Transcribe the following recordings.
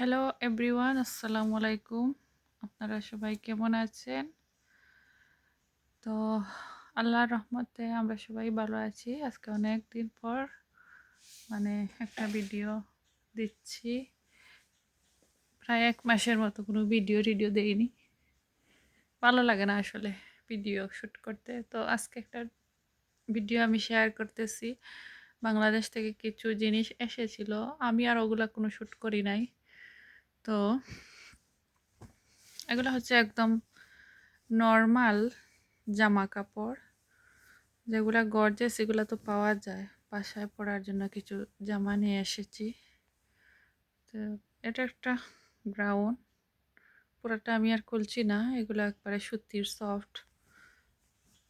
Hello everyone আসসালামু আলাইকুম আপনারা সবাই কেমন আছেন? তো আল্লাহর রহমতে আমরা সবাই ভালো আছি। আজকে অনেক দিন পর মানে একটা ভিডিও দিচ্ছি। প্রায় এক মাসের মতো কোনো ভিডিও টিডিও দেইনি। ভালো লাগে না আসলে ভিডিও শ্যুট করতে। তো আজকে একটা ভিডিও আমি শেয়ার করতেছি। বাংলাদেশ থেকে কিছু জিনিস এসেছিল। আমি আর ওগুলা কোনো শ্যুট করি নাই। তো এগুলো হচ্ছে একদম নর্মাল জামা কাপড় যেগুলো গর্জেস এগুলো তো পাওয়া যায়। বাসায় পরার জন্য কিছু জামা নিয়ে এসেছি। তো এটা একটা গ্রাউন্ড পুরোটা আমি আর খুলছি না। এগুলো একবারে সুতির সফট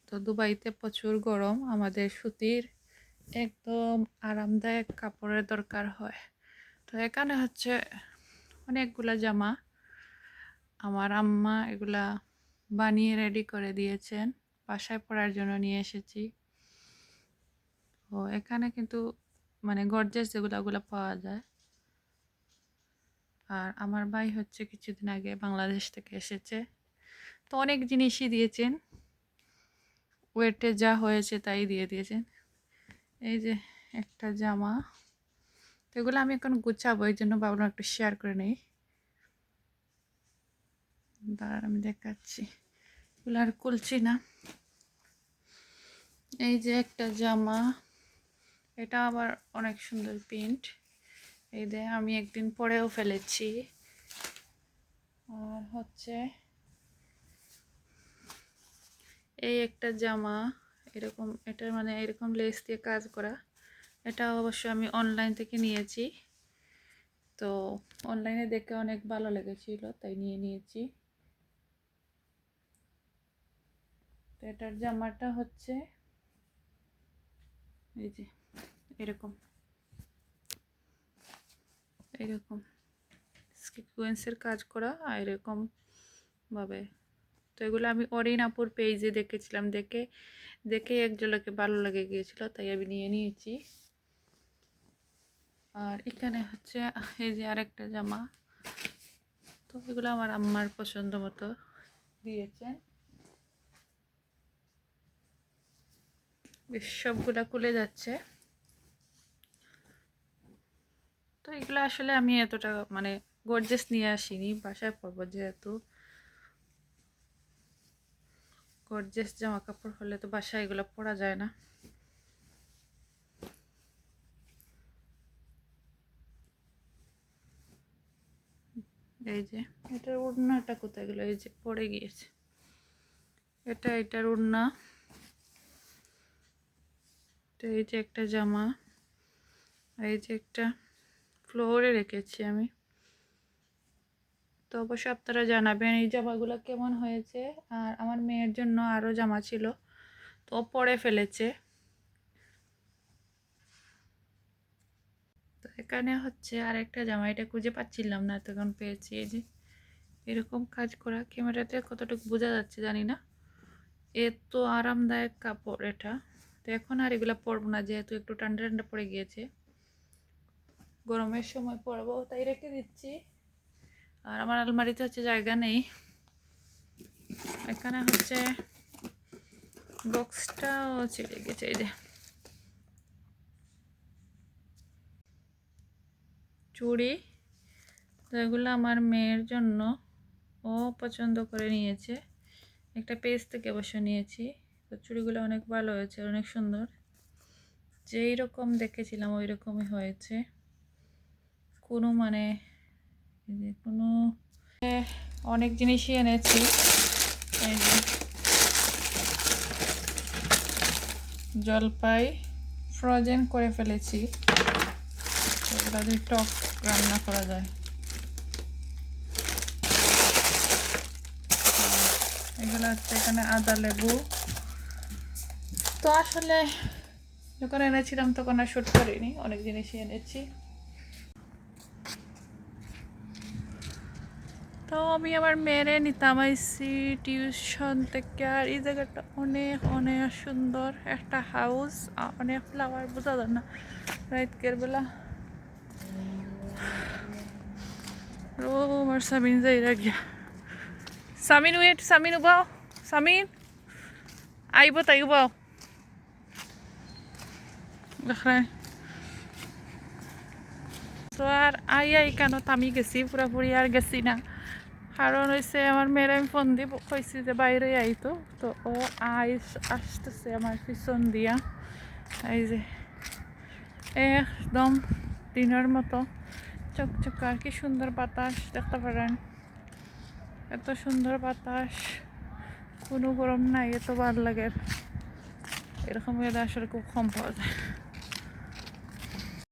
তো দুবাইতে প্রচুর গরম, আমাদের সুতির একদম আরামদায়ক কাপড়ের দরকার হয়। তো এখানে হচ্ছে অনেকগুলা জামা আমার আম্মা এগুলা বানিয়ে রেডি করে দিয়েছেন। বাসায় পরার জন্য নিয়ে এসেছি। ও, এখানে কিন্তু মানে গর্জেস যেগুলো ওগুলো পাওয়া যায়। আর আমার ভাই হচ্ছে কিছুদিন আগে বাংলাদেশ থেকে এসেছে। তো অনেক জিনিসই দিয়েছেন। ওয়েটে যা হয়েছে তাই দিয়ে দিয়েছেন। এই যে একটা জামা। এগুলো আমি এখন গুছাবো, এই জন্য ভাবলাম একটু শেয়ার করে নেই। দাঁড়ান, আমি দেখাচ্ছি। এগুলো আর খুলছি না। এই যে একটা জামা, এটা আবার অনেক সুন্দর প্রিন্ট এই যে আমি একদিন পরেও ফেলেছি। আর হচ্ছে এই একটা জামা, এরকম, এটা মানে এরকম লেস দিয়ে কাজ করা। এটা অবশ্য আমি অনলাইন থেকে নিয়েছি। তো অনলাইনে দেখে অনেক ভালো লেগেছিল, তাই নিয়ে নিয়েছি। তো এটার জামাটা হচ্ছে, এই যে, এরকম। এরকম। সিকুয়েন্সের কাজ করা আর এরকম ভাবে। তো এগুলো আমি অরিনাপুর পেজে দেখেছিলাম, দেখে দেখে একজনকে ভালো লেগে গিয়েছিল, তাই আমি নিয়ে নিয়েছি। আর এখানে হচ্ছে এই যে আরেকটা জামা। তো এগুলো আমার আম্মার পছন্দ মতো দিয়েছেন বেশ, সবগুলা খুলে যাচ্ছে। তো এগুলো আসলে আমি এতটা মানে গর্জেস নিয়ে আসিনি, বাসায় পরবো যেহেতু। গর্জেস জামা কাপড় হলে তো বাসায় এগুলো পরা যায় না। এই যে, এটার উড়নাটা কোথায় গেলো? এই যে, পড়ে গিয়েছে। এটা, এটার উড়না। তো এই যে একটা জামা। এই যে একটা ফ্লোরে রেখেছি আমি। তো অবশ্যই আপনারা জানাবেন এই জামাগুলো কেমন হয়েছে। আর আমার মেয়ের জন্য আরও জামা ছিল। তো পরে ফেলেছে। তো এখানে হচ্ছে আরেকটা জামা এটা খুঁজে পাচ্ছিলাম না তখন পেয়েছি, এই যে এরকম কাজ করা ক্যামেরাতে কতটুকু বোঝা যাচ্ছে জানি না। এত আরামদায়ক কাপড় এটা। তো এখন আর এগুলো পরবো না, যেহেতু একটু ঠান্ডা ঠান্ডা পড়ে গিয়েছে। গরমের সময় পরবো, তাই রেখে দিচ্ছি। আর আমার আলমারিতে হচ্ছে জায়গা নেই। এখানে হচ্ছে বক্সটাও ছিঁড়ে গেছে, এই যে। চুড়ি তো এগুলো আমার মেয়ের জন্য ও পছন্দ করে নিয়েছে। একটা পেজ থেকে অবশ্য নিয়েছি। তো চুড়িগুলো অনেক ভালো হয়েছে, অনেক সুন্দর। যেই রকম দেখেছিলাম ওই রকমই হয়েছে। কোনো মানে কোনো অনেক জিনিসই এনেছি। জলপাই ফ্রোজেন করে ফেলেছি। এগুলো দিয়ে টক রান্না করা যায়। এগুলো হচ্ছে এখানে আদা লেবু। তো আসলে যখন এনেছিলাম তখন আর করিনি, অনেক জিনিসই এনেছি। তো আমি আমার মেয়েরে নিতাম আইসি টিউশন থেকে, আর এই জায়গাটা অনেক অনেক সুন্দর একটা হাউস অনেক ফ্লাওয়ার বোঝা যায় না। রাইতকের বেলা আবার সামিন যাই রাখিয়া সামিন ওয়েট সামিন উবাও। সামিন আইব তাই উবাও। দেখলেন তো আর আই আই কেন আমি গেছি, পুরাপুরি আর গেছি না। কারণ হয়েছে আমার মেয়ের আমি ফোন দিয়ে কইছি যে বাইরে আইতো তো। ও আইস আসতেছে আমার পিছন দিয়া। এই যে, একদম দিনের মতো। চকচক কি সুন্দর বাতাস, দেখতে পারেন। এত সুন্দর বাতাস, কোনো গরম নাই, এত ভালো লাগে। এরকম ওয়েদার আসলে খুব কম পাওয়া যায়।